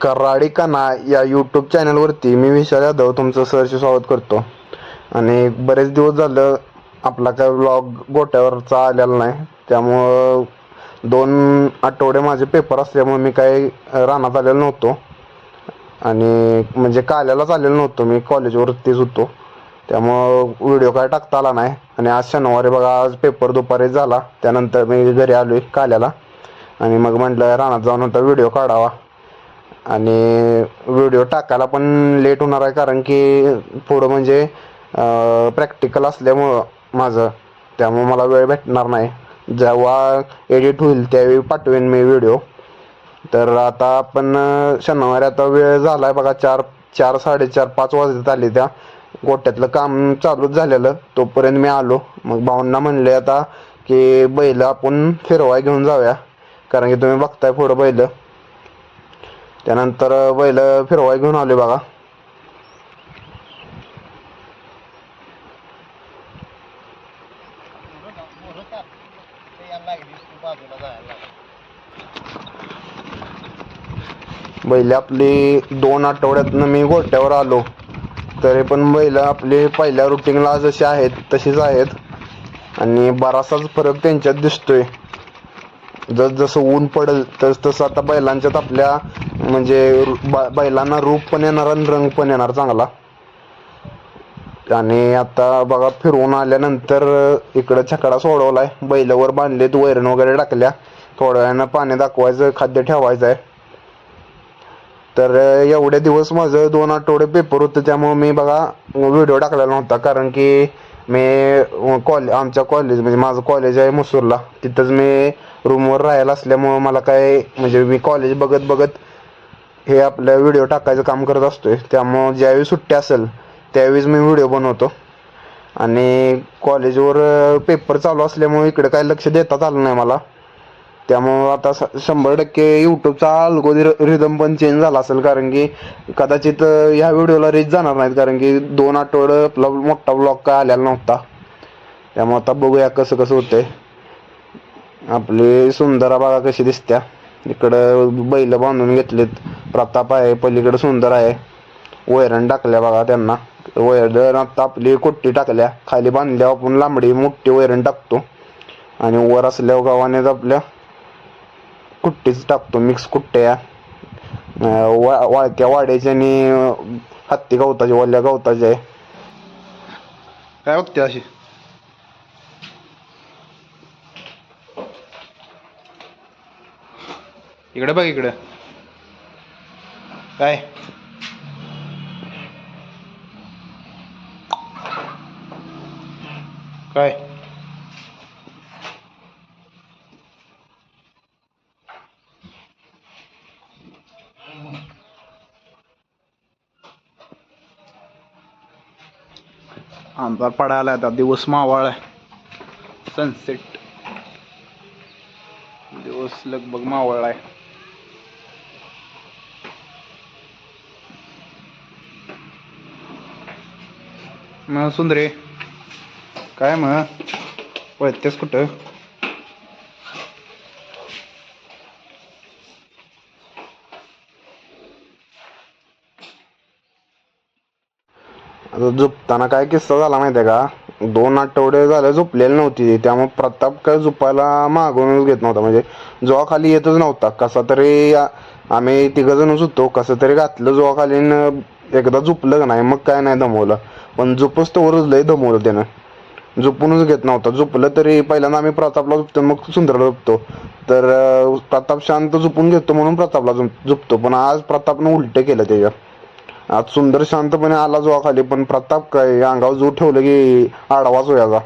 कराडी काना या यूट्यूब चॅनलवरती मी विशाल यादव तुमचं सहर्ष स्वागत करतो. आणि बरेच दिवस झालं आपला काय ब्लॉग गोट्यावरचा आलेला नाही. त्यामुळं दोन आठवडे माझे पेपर असल्यामुळे मी काही रानात आलेलो नव्हतो. आणि म्हणजे काल्यालाच आलेलो नव्हतो मी कॉलेजवरतीच होतो. त्यामुळं व्हिडिओ काय टाकता आला नाही. आणि आज शनिवारी बघा आज पेपर दुपारी झाला. त्यानंतर मी घरी आलो आहे काल्याला. आणि मग म्हटलं रानात जाऊन आता व्हिडिओ काढावा. आणि व्हिडिओ टाकायला पण लेट होणार आहे कारण की पुढं म्हणजे प्रॅक्टिकल असल्यामुळं माझं. त्यामुळं मला वेळ भेटणार नाही. जेव्हा एडिट होईल त्यावेळी पाठवेन मी व्हिडिओ तर आता आपण शनिवारी आता वेळ झाला आहे बघा चार चार साडेचार पाच वाजत आले त्या. गोट्यातलं काम चालूच झालेलं. तोपर्यंत मी आलो. मग भाऊंना म्हणले आता की बैल आपण फिरवाय घेऊन जाऊया. कारण की तुम्ही बघताय पुढं बैलं. त्यानंतर बैल फिरवाय घेऊन आले बघा. बैल आपली दोन आठवड्यातनं मी गोट्यावर आलो. तरी पण बैल आपली पहिल्या रुटीनला जशी आहेत तशीच आहेत. आणि बराचसाच फरक त्यांच्यात दिसतोय. जस जसं ऊन पडेल तस तसं आता बैलांच्यात आपल्या म्हणजे बैलांना रूप पण येणार आणि रंग पण येणार चांगला. आणि आता बघा फिरवून आल्यानंतर इकडं छकडा सोडवलाय. बैलावर बांधलेत वैरण वगैरे टाकल्या. थोड्या वेळानं पाणी दाखवायचं खाद्य ठेवायचं आहे तर एवढे दिवस माझं दोन आठवडे पेपर होतं त्यामुळे मी बघा व्हिडिओ टाकलेला नव्हता. कारण की मी कॉलेज आमच्या कॉलेज म्हणजे माझं कॉलेज आहे मसूरला. तिथंच मी रूमवर राहायला असल्यामुळं मला काय म्हणजे मी कॉलेज बघत बघत हे आपलं व्हिडिओ टाकायचं काम करत असतोय. त्यामुळं ज्यावेळी सुट्टी असेल त्यावेळीच मी व्हिडिओ बनवतो. आणि कॉलेजवर पेपर चालू असल्यामुळे इकडे काही लक्ष देताच आलं नाही मला. त्यामुळं आता स शंभर टक्के यूट्यूबचा अल्गोदी रिदम पण चेंज झाला असेल कारण की कदाचित ह्या व्हिडिओला रीच जाणार नाहीत कारण की दोन आठवडं आपला मोठा ब्लॉग काय आलेला नव्हता. त्यामुळं आता बघूया कसं कसं होतंय. आपली सुंदरा बघा कशी दिसत्या. इकडं बैल बांधून घेतलेत. प्रताप आहे पलीकडे सुंदर आहे. वैरण टाकल्या बघा त्यांना. वैरण आता आपली कोट्टी टाकल्या. खाली बांधल्या आपण लांबडी मोठी वैरण टाकतो. आणि वर असल्यावर गावानेच आपल्या कुट्टीच टाकतो मिक्स कुट्ट्या. वा वाळक्या वाड्याच्या आणि हत्ती गवताचे वल्या गवताचे. आहे काय बघते अशी? इकडे बघ इकडे. काय? काय? अंधार पडायला आता दिवस मावाळ आहे. सनसेट दिवस लगभग मावळ आहे. मग सुंदरे काय मग? पळतेस कुठं? आता झोपताना काय किस्सा झाला माहितीये का? दोन आठवडे झाले झोपलेली नव्हती. त्यामुळे प्रताप काय झोपायला मागूनच घेत नव्हता. म्हणजे जोवा खाली येतच नव्हता. कसा तरी आम्ही तिघ जणच होतो कसं तरी घातलं जोवा खाली एकदा झोपलं का नाही मग काय नाही दमवलं. पण झोपच तोवरच लय दमवलं त्यानं. झोपूनच घेत नव्हता. झोपलं तरी पहिल्यांदा आम्ही प्रतापला झोपतो मग सुंदरला झोपतो. तर प्रताप शांत झोपून घेतो म्हणून प्रतापला झोप- झोपतो. पण आज प्रतापनं उलट केलं त्याच्या आज सुंदर शांतपणे आला जो खाली पण प्रताप काय अंगावर जो ठेवलं की आडवाच व्हायचा